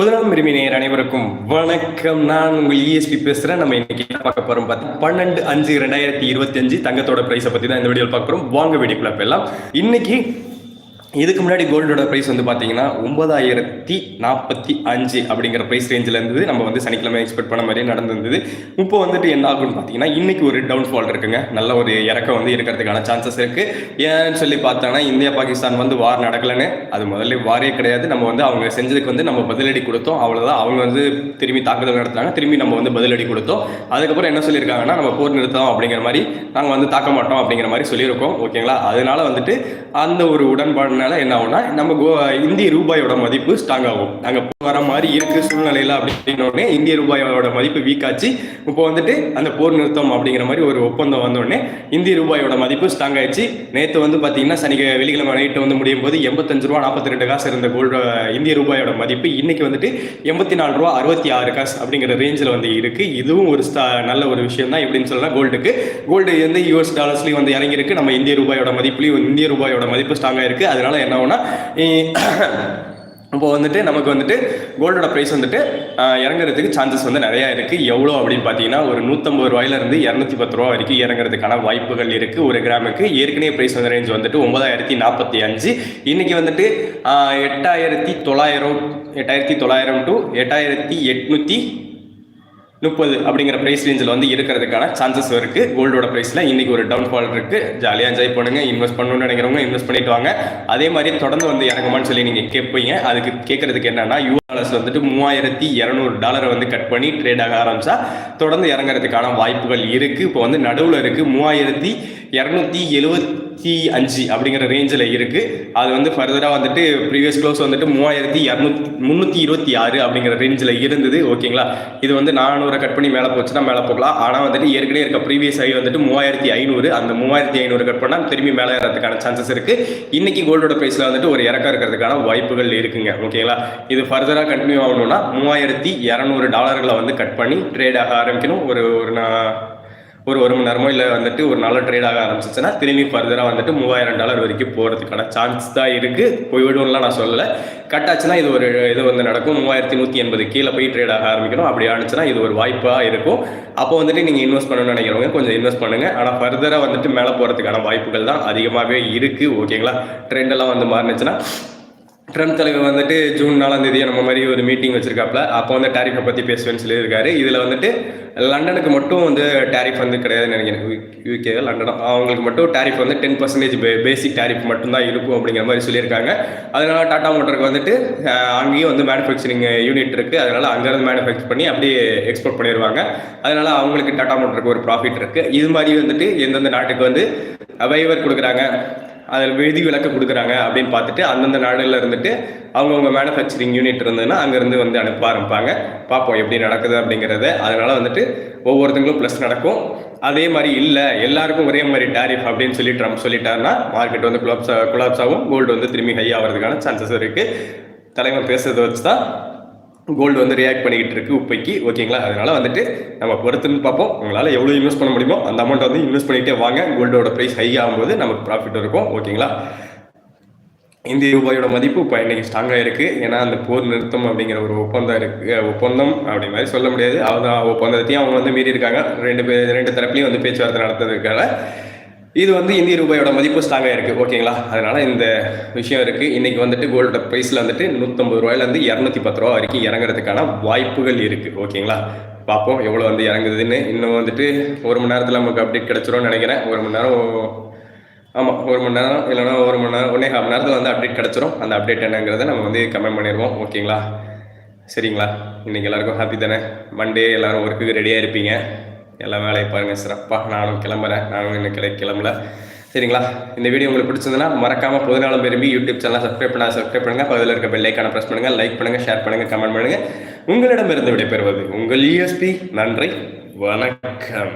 முதலாம் உரிமை அனைவருக்கும் வணக்கம். நான் உங்கள் இஎஸ்பி பேசுறேன். நம்ம இன்னைக்கு பார்க்க போறோம் பார்த்தா பன்னெண்டு அஞ்சு ரெண்டாயிரத்தி இருபத்தி அஞ்சு தங்கத்தோட பிரைஸை பத்தி தான் இந்த வீடியோவில் பார்க்குறோம் வாங்க வீடியோக்குள்ள போயிடலாம். இன்னைக்கு இதுக்கு முன்னாடி கோல்டோட ப்ரைஸ் வந்து பார்த்தீங்கன்னா ஒன்பதாயிரத்தி நாற்பத்தி அஞ்சு அப்படிங்கிற ப்ரைஸ் ரேஞ்சில் இருந்தது. நம்ம வந்து சனிக்கிழமை எக்ஸ்பெக்ட் பண்ண மாதிரியே நடந்திருந்தது. இப்போ வந்துட்டு என்ன ஆகும்னு பார்த்தீங்கன்னா இன்றைக்கி ஒரு டவுன்ஃபால் இருக்குங்க. நல்ல ஒரு இறக்கம் வந்து இருக்கிறதுக்கான சான்சஸ் இருக்குது ஏன்னு சொல்லி பார்த்தோன்னா இந்தியா பாகிஸ்தான் வந்து வார் நடக்கலைன்னு. அது முதல்ல வாரே கிடையாது. நம்ம வந்து அவங்க செஞ்சதுக்கு வந்து நம்ம பதிலடி கொடுத்தோம். அவ்வளோதான் அவங்க வந்து திரும்பி தாக்குதல் நடத்துனாங்க. திரும்பி நம்ம வந்து பதிலடி கொடுத்தோம். அதுக்கப்புறம் என்ன சொல்லியிருக்காங்கன்னா நம்ம போர் நிறுத்தம் அப்படிங்கிற மாதிரி நாங்கள் வந்து தாக்க மாட்டோம் அப்படிங்கிற மாதிரி சொல்லியிருக்கோம். ஓகேங்களா? அதனால வந்துட்டு அந்த ஒரு உடன்பாடு உடன்பாடுனால என்ன ஆகும்னா நம்ம கோ இந்திய ரூபாயோட மதிப்பு ஸ்ட்ராங் ஆகும். நாங்கள் வர மாதிரி இருக்கு சூழ்நிலையில அப்படின்னோடனே இந்திய ரூபாயோட மதிப்பு வீக் ஆச்சு. இப்போ வந்துட்டு அந்த போர் நிறுத்தம் அப்படிங்கிற மாதிரி ஒரு ஒப்பந்தம் வந்தோடனே இந்திய ரூபாயோட மதிப்பு ஸ்ட்ராங் ஆயிடுச்சு. நேற்று வந்து பார்த்தீங்கன்னா சனி வெள்ளிக்கிழமை நைட்டு வந்து முடியும் போது எண்பத்தஞ்சு ரூபா நாற்பத்தி ரெண்டு காசு இருந்த கோல்டு இந்திய ரூபாயோட மதிப்பு இன்னைக்கு வந்துட்டு எண்பத்தி நாலு ரூபா அறுபத்தி ஆறு காசு அப்படிங்கிற ரேஞ்சில் வந்து இருக்கு. இதுவும் ஒரு நல்ல ஒரு விஷயம் தான் எப்படின்னு சொல்லலாம் கோல்டுக்கு கோல்டு வந்து யூஎஸ் டாலர்ஸ்லையும் வந்து இறங்கியிருக்கு. நம்ம இந்திய ரூபாயோட மதிப்புலையும் இந்திய ரூபாயோட மதிப்பு ஸ்ட்ராங்காக இருக்கு அதனால என்ன ஆகும்னா இப்போ வந்துட்டு நமக்கு வந்துட்டு கோல்டோட ப்ரைஸ் வந்துட்டு இறங்குறதுக்கு சான்சஸ் வந்து நிறையா இருக்குது எவ்வளோ அப்படின்னு பார்த்தீங்கன்னா ஒரு நூற்றம்பது ரூபாயிலேருந்து இரநூத்தி பத்து ரூபா வரைக்கும் இறங்குறதுக்கான வாய்ப்புகள் இருக்குது ஒரு கிராமுக்கு ஏற்கனவே ப்ரைஸ் வந்து ரேஞ்ச் வந்துட்டு ஒன்பதாயிரத்தி நாற்பத்தி அஞ்சு. இன்றைக்கி வந்துட்டு எட்டாயிரத்தி தொள்ளாயிரம் எட்டாயிரத்தி தொள்ளாயிரம் டு எட்டாயிரத்தி எட்நூற்றி முப்பது அப்படிங்கிற ப்ரைஸ் ரேஞ்சில் வந்து இருக்கிறதுக்கான சான்சஸ் இருக்கு. கோல்டோட ப்ரைஸில் இன்னைக்கு ஒரு டவுன் ஃபால் இருக்கு ஜாலியாக என்ஜாய் பண்ணுங்க. இன்வெஸ்ட் பண்ணணும்னு நினைக்கிறவங்க இன்வெஸ்ட் பண்ணிட்டு வாங்க. அதே மாதிரி தொடர்ந்து வந்து இறங்குமான்னு சொல்லி நீங்கள் கேட்பீங்க அதுக்கு கேட்கறதுக்கு என்னன்னா யூஎஸ் வந்துட்டு மூவாயிரத்தி இரநூறு டாலரை வந்து கட் பண்ணி ட்ரேட் ஆக ஆரம்பிச்சா தொடர்ந்து இறங்குறதுக்கான வாய்ப்புகள் இருக்கு. இப்போ வந்து நடுவில் இருக்கு மூவாயிரத்தி இரநூத்தி எழுபத்தி அஞ்சு அப்படிங்கிற ரேஞ்சில் இருக்கு. அது வந்து ஃபர்தராக வந்துட்டு ப்ரீவியஸ் க்ளோஸ் வந்துட்டு மூவாயிரத்தி இரநூத்தி முந்நூற்றி இருபத்தி ஆறு அப்படிங்கிற ரேஞ்சில் இருந்தது. ஓகேங்களா இது வந்து நானூறு கட் பண்ணி மேலே போச்சுன்னா மேலே போகலாம். ஆனால் வந்துட்டு ஏற்கனவே இருக்க ப்ரீவியஸ் ஐ வந்துட்டு மூவாயிரத்தி ஐநூறு அந்த மூவாயிரத்தி ஐநூறு கட் பண்ணால் திரும்பி மேலே ஏறதுக்கான சான்சஸ் இருக்குது இன்னைக்கு கோல்டோட ப்ரைஸில் வந்துட்டு ஒரு இறக்கம் இருக்கிறதுக்கான வாய்ப்புகள் இருக்குங்க. ஓகேங்களா இது ஃபர்தராக கண்டினியூ ஆகணும்னா மூவாயிரத்தி இரநூறு டாலர்களை வந்து கட் பண்ணி ட்ரேட் ஆக ஆரம்பிக்கணும். ஒரு ஒரு நான் ஒரு ஒரு மணி நேரமோ இல்லை வந்துட்டு ஒரு நல்ல ட்ரேட் ஆக ஆரம்பிச்சிச்சுன்னா திரும்பி ஃபர்தராக வந்துட்டு மூவாயிரம் டாலர் வரைக்கும் போகிறதுக்கான சான்ஸ் தான் இருக்குது போய்விடும்லாம் நான் சொல்லலை. கட் ஆச்சுன்னா இது ஒரு இது வந்து நடக்கும். மூவாயிரத்தி நூற்றி எண்பது கீழே போய் ட்ரேட் ஆக ஆரம்பிக்கணும். அப்படி ஆனிச்சுன்னா இது ஒரு வாய்ப்பாக இருக்கும். அப்போ வந்துட்டு நீங்கள் இன்வெஸ்ட் பண்ணணும்னு நினைக்கிறவங்க கொஞ்சம் இன்வெஸ்ட் பண்ணுங்கள் ஆனால் ஃபர்தராக வந்துட்டு மேலே போகிறதுக்கான வாய்ப்புகள் தான் அதிகமாகவே இருக்குது ஓகேங்களா ட்ரெண்டெல்லாம் வந்து மாறினுச்சுன்னா ட்ரம்ப் தலைவர் வந்துட்டு ஜூன் நாலாம் தேதி நம்ம மாதிரி ஒரு மீட்டிங் வச்சிருக்காப்ல அப்போ வந்து டேரிஃபை பற்றி பேசுவேன்னு சொல்லியிருக்காரு. இதில் வந்துட்டு லண்டனுக்கு மட்டும் வந்து டேரிஃப் வந்து கிடையாதுன்னு நினைக்கிறேன். யூகே லண்டன் அவங்களுக்கு மட்டும் டேரிஃப் வந்து டென் பர்சன்டேஜ் பேசிக் டேரிஃப் மட்டும்தான் இருக்கும் அப்படிங்கிற மாதிரி சொல்லியிருக்காங்க. அதனால டாடா மோட்டருக்கு வந்துட்டு அங்கேயும் வந்து மேனுஃபேக்சரிங் யூனிட் இருக்குது அதனால அங்கேருந்து மேனுஃபேக்சர் பண்ணி அப்படியே எக்ஸ்போர்ட் பண்ணிடுவாங்க. அதனால அவங்களுக்கு டாடா மோட்டருக்கு ஒரு ப்ராஃபிட் இருக்குது இது மாதிரி வந்துட்டு எந்தெந்த நாட்டுக்கு வந்து வைவர் கொடுக்குறாங்க? அதில் விதி விளக்க கொடுக்குறாங்க அப்படின்னு பார்த்துட்டு அந்தந்த நாடுல இருந்துட்டு அவங்கவுங்க மேனுஃபேக்சரிங் யூனிட் இருந்ததுன்னா அங்கேருந்து வந்து அனுப்ப ஆரம்பிப்பாங்க. பார்ப்போம் எப்படி நடக்குது அப்படிங்கிறத. அதனால வந்துட்டு ஒவ்வொருத்தங்களும் ப்ளஸ் நடக்கும். அதே மாதிரி இல்லை எல்லாருக்கும் ஒரே மாதிரி டேரிஃப் அப்படின்னு சொல்லி ட்ரம்ப் சொல்லிட்டாருன்னா மார்க்கெட் வந்து குலாப்ஸ் குலாப்ஸ் ஆகும். கோல்டு வந்து திரும்பி ஹை ஆகிறதுக்கான சான்சஸ் இருக்குது தலைவர் பேசுறதை வச்சு தான் கோல்டு வந்து ரியாக்ட் பண்ணிக்கிட்டு இருக்கு உப்பைக்கு ஓகேங்களா அதனால வந்துட்டு நம்ம பொறுத்துன்னு பார்ப்போம். உங்களால் எவ்வளோ இன்வெஸ்ட் பண்ண முடியுமோ அந்த அமௌண்ட் வந்து இன்வெஸ்ட் பண்ணிகிட்டே வாங்க. கோல்டோட ப்ரைஸ் ஹை ஆகும்போது நமக்கு ப்ராஃபிட் இருக்கும். ஓகேங்களா இந்திய ரூபாயோட மதிப்பு இப்போ இன்னைக்கு ஸ்ட்ராங்காக இருக்கு. ஏன்னா அந்த போர் நிறுத்தம் அப்படிங்கிற ஒரு ஒப்பந்தம் இருக்கு. ஒப்பந்தம் அப்படி மாதிரி சொல்ல முடியாது. அவங்க ஒப்பந்தத்தையும் அவங்க வந்து மீறி இருக்காங்க ரெண்டு பேர் ரெண்டு தரப்புலையும் வந்து பேச்சுவார்த்தை நடத்துறதுக்காக இது வந்து இந்திய ரூபாயோட மதிப்பு ஸ்ட்ராங்காக இருக்குது ஓகேங்களா அதனால் இந்த விஷயம் இருக்குது இன்னைக்கு வந்துட்டு கோல்டோட ப்ரைஸில் வந்துட்டு நூற்றம்பது ரூபாயிலேருந்து இரநூத்தி பத்து ரூபா வரைக்கும் இறங்குறதுக்கான வாய்ப்புகள் இருக்குது ஓகேங்களா பார்ப்போம் எவ்வளோ வந்து இறங்குதுன்னு. இன்னும் வந்துட்டு ஒரு மணி நேரத்தில் நமக்கு அப்டேட் கிடச்சிரும்னு நினைக்கிறேன். ஒரு மணி நேரம் ஆமாம் ஒரு மணி நேரம் இல்லைன்னா ஒரு மணி நேரம் ஒன்றே கால் மணி நேரத்தில் வந்து அப்டேட் கிடச்சிரும். அந்த அப்டேட் என்னங்கிறத நம்ம வந்து கமெண்ட் பண்ணிடுவோம் ஓகேங்களா சரிங்களா? இன்னைக்கு எல்லாருக்கும் ஹாப்பி தானே? மண்டே எல்லோரும் ஒர்க்குக்கு ரெடியாக இருப்பீங்க. எல்லா வேலையை பாருங்கள் சிறப்பாக நானும் கிளம்புறேன். நானும் இன்னும் கிளை கிளம்பல. சரிங்களா? இந்த வீடியோ உங்களுக்கு பிடிச்சிருந்தனா மறக்காம பொதுநாளும் விரும்பி யூடியூப் சேனல் சப்ஸ்கிரைப் பண்ணா சப்ஸ்கிரைப் பண்ணுங்க. பக்கத்தில் இருக்க பெல்லைக்கான ப்ரெஸ் பண்ணுங்க லைக் பண்ணுங்க ஷேர் பண்ணுங்க கமெண்ட் பண்ணுங்க. உங்களிடமிருந்து விடைபெறுவது உங்கள் யூஎஸ்பி நன்றி. வணக்கம்.